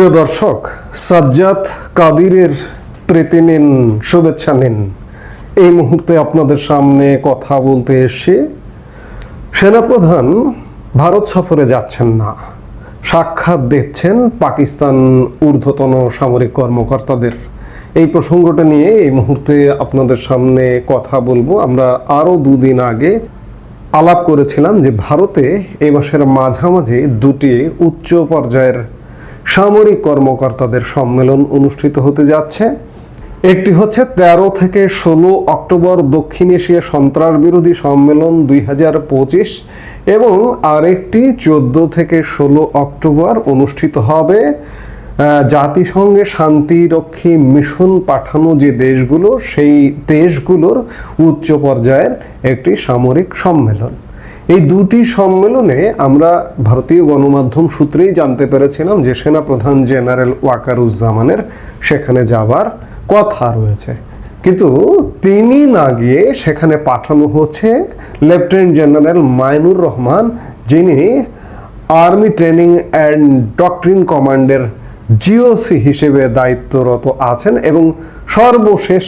প্রিয় দর্শক, সাজ্জাদ কাদিরের প্রীতি নিন, শুভেচ্ছা নিন। এই মুহূর্তে আপনাদের সামনে কথা বলতে এসে সেনাপ্রধান ভারত সফরে যাচ্ছেন না। সাক্ষাৎ দিচ্ছেন পাকিস্তান ঊর্ধ্বতন সামরিক কর্মকর্তাদের। এই প্রসঙ্গটা নিয়ে এই মুহূর্তে আপনাদের সামনে কথা বলব। আমরা আরও দুদিন আগে আলাপ করেছিলাম যে ভারতে এই মাসের মাঝামাঝি দুটি উচ্চ পর্যায়ের সামরিক কর্মকর্তাদের সম্মেলন অনুষ্ঠিত হতে যাচ্ছে। একটি হচ্ছে ১৩ থেকে ষোলো অক্টোবর দক্ষিণ এশিয়া সন্ত্রাস বিরোধী সম্মেলন দুই হাজার পঁচিশ এবং আরেকটি চোদ্দ থেকে ষোলো অক্টোবর অনুষ্ঠিত হবে। জাতিসংঘে শান্তিরক্ষী মিশন পাঠানো যে দেশগুলো, সেই দেশগুলোর উচ্চ পর্যায়ের একটি সামরিক সম্মেলন। এই দুটি সম্মেলনে আমরা ভারতীয় গণমাধ্যম সূত্রেই জানতে পেরেছিলাম যে সেনাপ্রধান জেনারেল ওয়াকারুজ্জামানের সেখানে যাবার কথা রয়েছে। কিন্তু তিনি না গিয়ে সেখানে পাঠানো হচ্ছে লেফটেন্যান্ট জেনারেল মাইনুর রহমান, যিনি আর্মি ট্রেনিং অ্যান্ড ডক্ট্রিন কমান্ডের জিওসি হিসেবে দায়িত্বরত আছেন এবং সর্বশেষ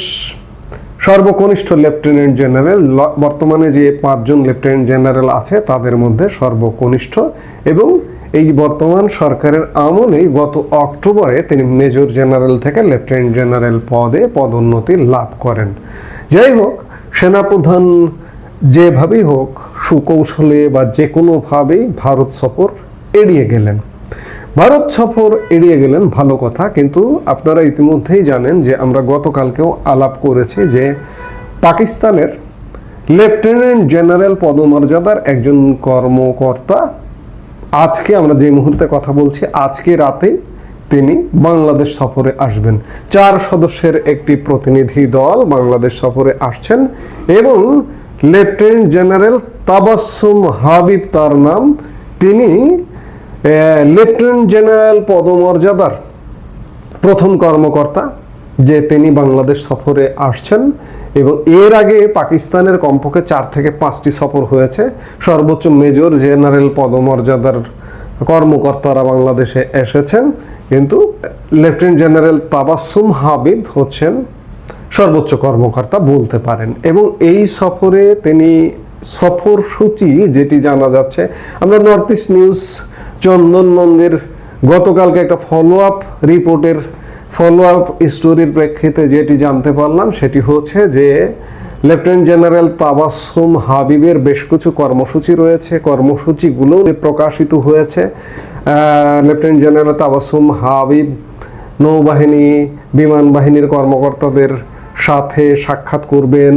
সর্বকনিষ্ঠ লেফটেন্যান্ট জেনারেল বর্তমানে যে পাঁচজন লেফটেন্যান্ট জেনারেল আছে, তাদের মধ্যে সর্বকনিষ্ঠ এবং এই বর্তমান সরকারের আমলেই গত অক্টোবরে তিনি মেজর জেনারেল থেকে লেফটেন্যান্ট জেনারেল পদে পদোন্নতি লাভ করেন। যাই হোক, সেনাপ্রধান যেভাবেই হোক, সুকৌশলে বা যে কোনোভাবেই ভারত সফর এড়িয়ে গেলেন। ভারত সফর এড়িয়ে গেলেন, ভালো কথা। কিন্তু আপনারা ইতিমধ্যেই জানেন যে আমরা গতকালকেও আলাপ করেছি যে পাকিস্তানের লেফটেন্যান্ট জেনারেল পদমর্যাদার একজন কর্মকর্তা আজকে আমরা যে মুহূর্তে কথা বলছি, আজকে রাতেই তিনি বাংলাদেশ সফরে আসবেন। চার সদস্যের একটি প্রতিনিধি দল বাংলাদেশ সফরে আসছেন এবং লেফটেন্যান্ট জেনারেল তাবাসসুম হাবিব তার নাম তিনি লেফটেন্যান্ট জেনারেল পদমর্যাদার প্রথম কর্মকর্তা, যে তিনি বাংলাদেশ সফরে আসছেন এবং এর আগে পাকিস্তানের কমপক্ষে চার থেকে পাঁচটি সফর হয়েছে। সর্বোচ্চ মেজর জেনারেল পদমর্যাদার কর্মকর্তারা বাংলাদেশে এসেছেন। কিন্তু লেফটেন্যান্ট জেনারেল তাবাসসুম হাবিব হচ্ছেন সর্বোচ্চ কর্মকর্তা, বলতে পারেন। এবং এই সফরে তিনি সফর সূচি যেটি জানা যাচ্ছে, আমরা নর্থ ইস্ট নিউজ চন্দন নন্দের গতকালকে একটা ফলো আপ রিপোর্টের ফলো আপ স্টোরির প্রেক্ষিতে যেটি জানতে পারলাম, সেটি হচ্ছে যে লেফটেন্যান্ট জেনারেল তাবাসুম হাবিবের বেশ কিছু কর্মসূচি রয়েছে। কর্মসূচিগুলো প্রকাশিত হয়েছে। লেফটেন্যান্ট জেনারেল তাবাসুম হাবিব নৌবাহিনী, বিমান বাহিনীর কর্মকর্তাদের সাথে সাক্ষাৎ করবেন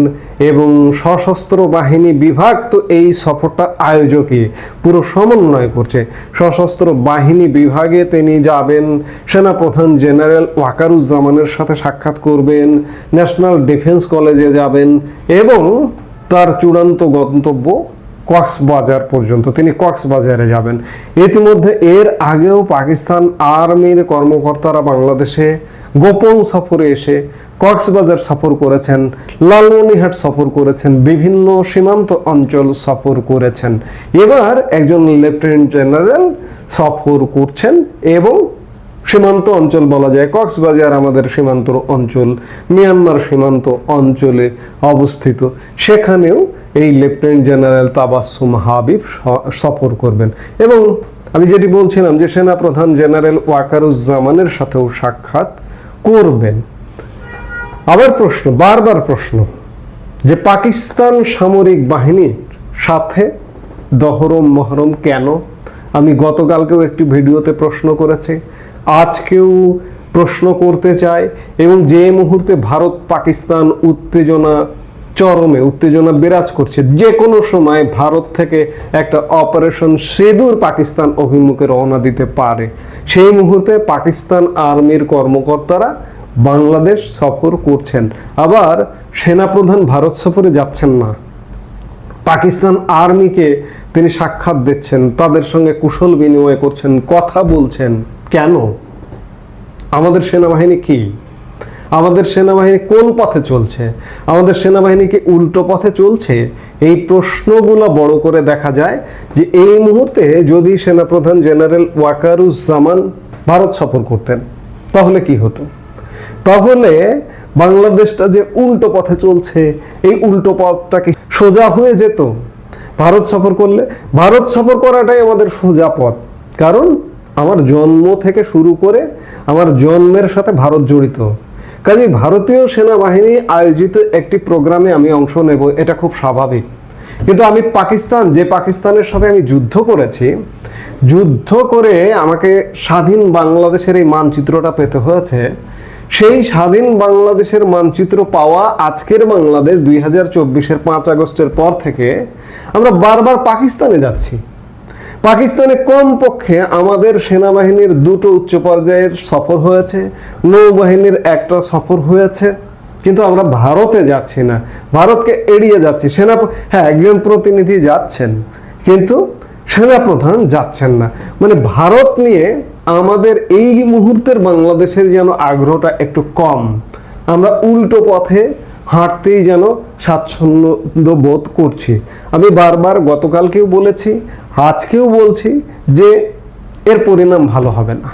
এবং সশস্ত্র বাহিনী বিভাগ তো এই সফরটা আয়োজকই, পুরো সমন্বয় করছে। সশস্ত্র বাহিনী বিভাগে তিনি যাবেন, সেনাপ্রধান জেনারেল ওয়াকারুজ্জামানের সাথে সাক্ষাৎ করবেন, ন্যাশনাল ডিফেন্স কলেজে যাবেন এবং তার চূড়ান্ত গন্তব্য কক্সবাজার পর্যন্ত, তিনি কক্সবাজারে যাবেন। ইতিমধ্যে এর আগেও পাকিস্তান আর্মির কর্মকর্তারা বাংলাদেশে গোপন সফরে এসে কক্সবাজার সফর করেছেন লালমনিহাট সফর করেছেন, বিভিন্ন সীমান্ত অঞ্চল সফর করেছেন। এবার একজন লেফটেন্যান্ট জেনারেল সফর করছেন এবং সীমান্ত অঞ্চল বলা যায় কক্সবাজার আমাদের সীমান্ত অঞ্চল, মিয়ানমার সীমান্ত অঞ্চলে অবস্থিত। সেখানেও এই লেফটেন্যান্ট জেনারেল তাবাসুম হাবিব সফর করবেন। এবং আমি যেটি বলছিলাম যে সেনাপ্রধান জেনারেল ওয়াকারুজ্জামানের সাথেও সাক্ষাৎ। করবেন। আবার প্রশ্ন, বারবার প্রশ্ন, যে পাকিস্তান সামরিক বাহিনীর সাথে দহরম মহরম কেন? আমি গতকালকেও একটি ভিডিওতে প্রশ্ন করেছি, আজকেও প্রশ্ন করতে চাই এবং যে মুহূর্তে ভারত পাকিস্তান উত্তেজনা চরমে, উত্তেজনা বিরাজ করছে, যে কোনো সময় ভারত থেকে একটা অপারেশন সেদূর পাকিস্তান অভিমুখে রওনা দিতে পারে। সেই মুহূর্তে পাকিস্তান আর্মির কর্মকর্তারা বাংলাদেশ সফর করছেন। আবার সেনাপ্রধান ভারত সফরে যাচ্ছেন না। পাকিস্তান আর্মিকে তিনি সাক্ষাৎ দিচ্ছেন, তাদের সঙ্গে কুশল বিনিময় করছেন, কথা বলছেন। কেন? আমাদের সেনাবাহিনী কি? আমাদের সেনাবাহিনী কোন পথে চলছে? আমাদের সেনাবাহিনী কি উল্টো পথে চলছে? এই প্রশ্নগুলো বড় করে দেখা যায় যে এই মুহূর্তে যদি সেনাপ্রধান জেনারেল ওয়াকারুজ্জামান ভারত সফর করতেন, তাহলে কি হতো? তাহলে বাংলাদেশটা যে উল্টো পথে চলছে, এই উল্টো পথটাকে সোজা হয়ে যেত? ভারত সফর করলে, ভারত সফর করাটাই আমাদের সোজা পথ। কারণ আমার জন্ম থেকে শুরু করে আমার জন্মের সাথে ভারত জড়িত। কাজে ভারতীয় সেনাবাহিনী আয়োজিত একটি প্রোগ্রামে আমি অংশ নেব, এটা খুব স্বাভাবিক। কিন্তু আমি পাকিস্তান, যে পাকিস্তানের সাথে আমি যুদ্ধ করেছি, যুদ্ধ করে আমাকে স্বাধীন বাংলাদেশের এই মানচিত্রটা পেতে হয়েছে। সেই স্বাধীন বাংলাদেশের মানচিত্র পাওয়া আজকের বাংলাদেশ দুই হাজার চব্বিশের পাঁচ আগস্টের পর থেকে আমরা বারবার পাকিস্তানে যাচ্ছি। পাকিস্তানে কমপক্ষে আমাদের সেনাবাহিনীর দুটো উচ্চ পর্যায়ের সফর হয়েছে, নৌবাহিনীর একটা সফর হয়েছে, কিন্তু আমরা ভারতে যাচ্ছি না। ভারতকে এড়িয়ে যাচ্ছি। সেনা হ্যাঁ একজন প্রতিনিধি যাচ্ছেন, কিন্তু সেনাপ্রধান যাচ্ছেন না। মানে ভারত নিয়ে আমাদের এই মুহূর্তের বাংলাদেশের যেন আগ্রহটা একটু কম, আমরা উল্টো পথে হাঁটতেই যেন স্বাচ্ছন্দ্য বোধ করছি। আমি বারবার গতকালকেও বলেছি আজকেও বলছি যে এর পরিণাম ভালো হবে না।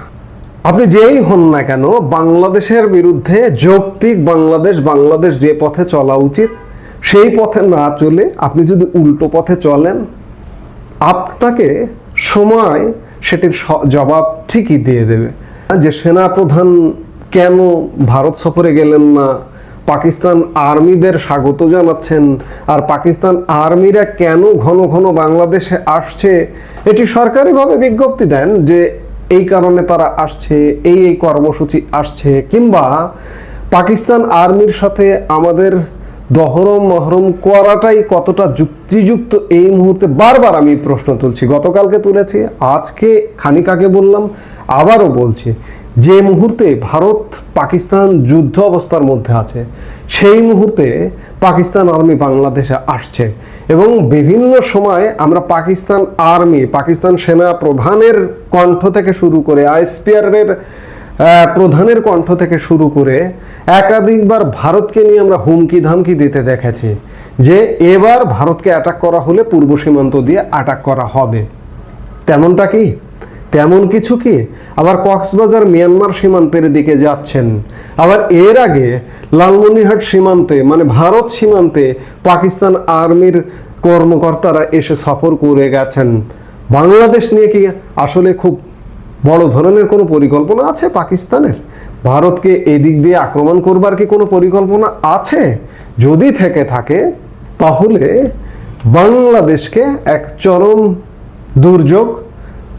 আপনি যেই হন না কেন, বাংলাদেশের বিরুদ্ধে যৌক্তিক বাংলাদেশ বাংলাদেশ যে পথে চলা উচিত, সেই পথে না চলে আপনি যদি উল্টো পথে চলেন, আপনাকে সময় সেটির জবাব ঠিকই দিয়ে দেবে। যে সেনাপ্রধান কেন ভারত সফরে গেলেন না পাকিস্তান আর্মিদের স্বাগত জানাচ্ছেন। আর পাকিস্তান আর্মিরা কেন ঘন ঘন বাংলাদেশে আসছে, এটি সরকারিভাবে বিজ্ঞপ্তি দেন যে এই কারণে তারা আসছে, এই এই কর্মসূচি আসছে, কিংবা পাকিস্তান আর্মির সাথে আমাদের দহরম, মহরম করাটাই কতটা যুক্তিযুক্ত এই মুহূর্তে বারবার আমি প্রশ্ন তুলছি। গতকালকে তুলেছি, আজকে খানিক আগে বললাম, আবারও বলছি। যে মুহূর্তে ভারত পাকিস্তান যুদ্ধ অবস্থার মধ্যে আছে, সেই মুহূর্তে পাকিস্তান আর্মি বাংলাদেশে আসছে এবং বিভিন্ন সময় আমরা পাকিস্তান আর্মি, পাকিস্তান সেনা প্রধানের কণ্ঠ থেকে শুরু করে আইএসপিআরের প্রধানের কণ্ঠ থেকে শুরু করে একাধিকবার ভারতকে নিয়ে আমরা হুমকি ধামকি দিতে দেখেছি যে এবার ভারতকে অ্যাটাক করা হলে পূর্ব সীমান্ত দিয়ে অ্যাটাক করা হবে। তেমনটা কি? তেমন কিছু কি? আবার কক্সবাজার, মিয়ানমার সীমান্তের দিকে যাচ্ছেন। আবার এর আগে লালমনিরহাট সীমান্তে মানে ভারত সীমান্তে পাকিস্তান আর্মির কর্মকর্তারা এসে সফর করে গেছেন। বাংলাদেশ নিয়ে কি আসলে খুব বড় ধরনের কোনো পরিকল্পনা আছে পাকিস্তানের? ভারতকে এদিক দিয়ে আক্রমণ করবার কি কোনো পরিকল্পনা আছে? যদি থেকে থাকে, তাহলে বাংলাদেশকে এক চরম দুর্যোগ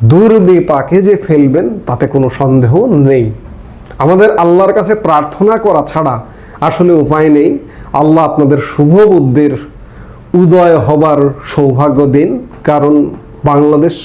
দুর্বিপাকে যে ফেলবেন, তাতে কোনো সন্দেহ নেই। আমাদের আল্লাহর কাছে প্রার্থনা করা ছাড়া আসলে উপায় নেই। আল্লাহ আপনাদের শুভ বুদ্ধির উদয় হবার সৌভাগ্য দিন, কারণ বাংলাদেশ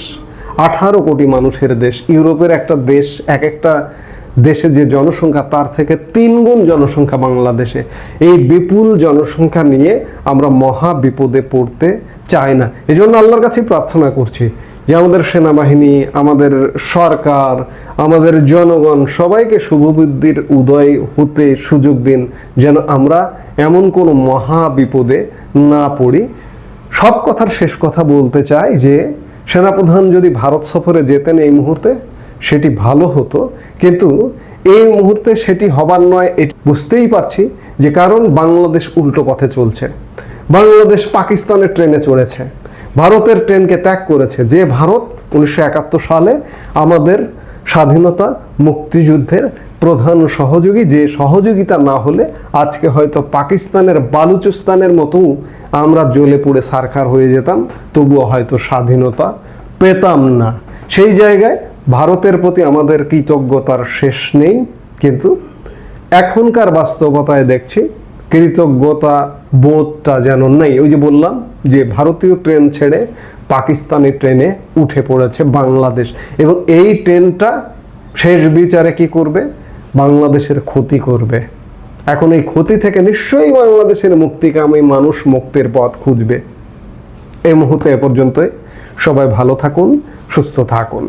আঠারো কোটি মানুষের দেশ, ইউরোপের একটা দেশ, এক একটা দেশে যে জনসংখ্যা, তার থেকে তিন গুণ জনসংখ্যা বাংলাদেশে। এই বিপুল জনসংখ্যা নিয়ে আমরা মহা বিপদে পড়তে চাই না। এই জন্য আল্লাহর কাছে প্রার্থনা করছি। যে আমাদের সেনাবাহিনী, আমাদের সরকার, আমাদের জনগণ সবাইকে শুভবুদ্ধির উদয় হতে সুযোগ দিন, যেন আমরা এমন কোনো মহা বিপদে না পড়ি। সব কথার শেষ কথা বলতে চাই যে, সেনাপ্রধান যদি ভারত সফরে যেতেন এই মুহূর্তে, সেটি ভালো হতো। কিন্তু এই মুহূর্তে সেটি হবার নয়, এটি বুঝতেই পারছি যে কারণ বাংলাদেশ উল্টো পথে চলছে। বাংলাদেশ পাকিস্তানের ট্রেনে চড়েছে। ভারতের ট্রেনকে ত্যাগ করেছে যে ভারত, উনিশশো একাত্তর সালে আমাদের স্বাধীনতা মুক্তিযুদ্ধের প্রধান সহযোগী, যে সহযোগিতা না হলে আজকে হয়তো পাকিস্তানের বালুচিস্তানের মতো আমরা জ্বলে পুড়ে সারখার হয়ে যেতাম, তবুও হয়তো স্বাধীনতা পেতাম না। সেই জায়গায় ভারতের প্রতি আমাদের কৃতজ্ঞতার শেষ নেই, কিন্তু এখনকার বাস্তবতায় দেখছি কৃতজ্ঞতা বোধটা যেন নেই। ওই যে বললাম যে ভারতীয় ট্রেন ছেড়ে পাকিস্তানি ট্রেনে উঠে পড়েছে বাংলাদেশ। এবং এই ট্রেনটা শেষ বিচারে কি করবে? বাংলাদেশের ক্ষতি করবে। এখন এই ক্ষতি থেকে নিশ্চয়ই বাংলাদেশের মুক্তিকামী মানুষ মুক্তির পথ খুঁজবে। এই মুহূর্তে এ পর্যন্তই। সবাই ভালো থাকুন, সুস্থ থাকুন।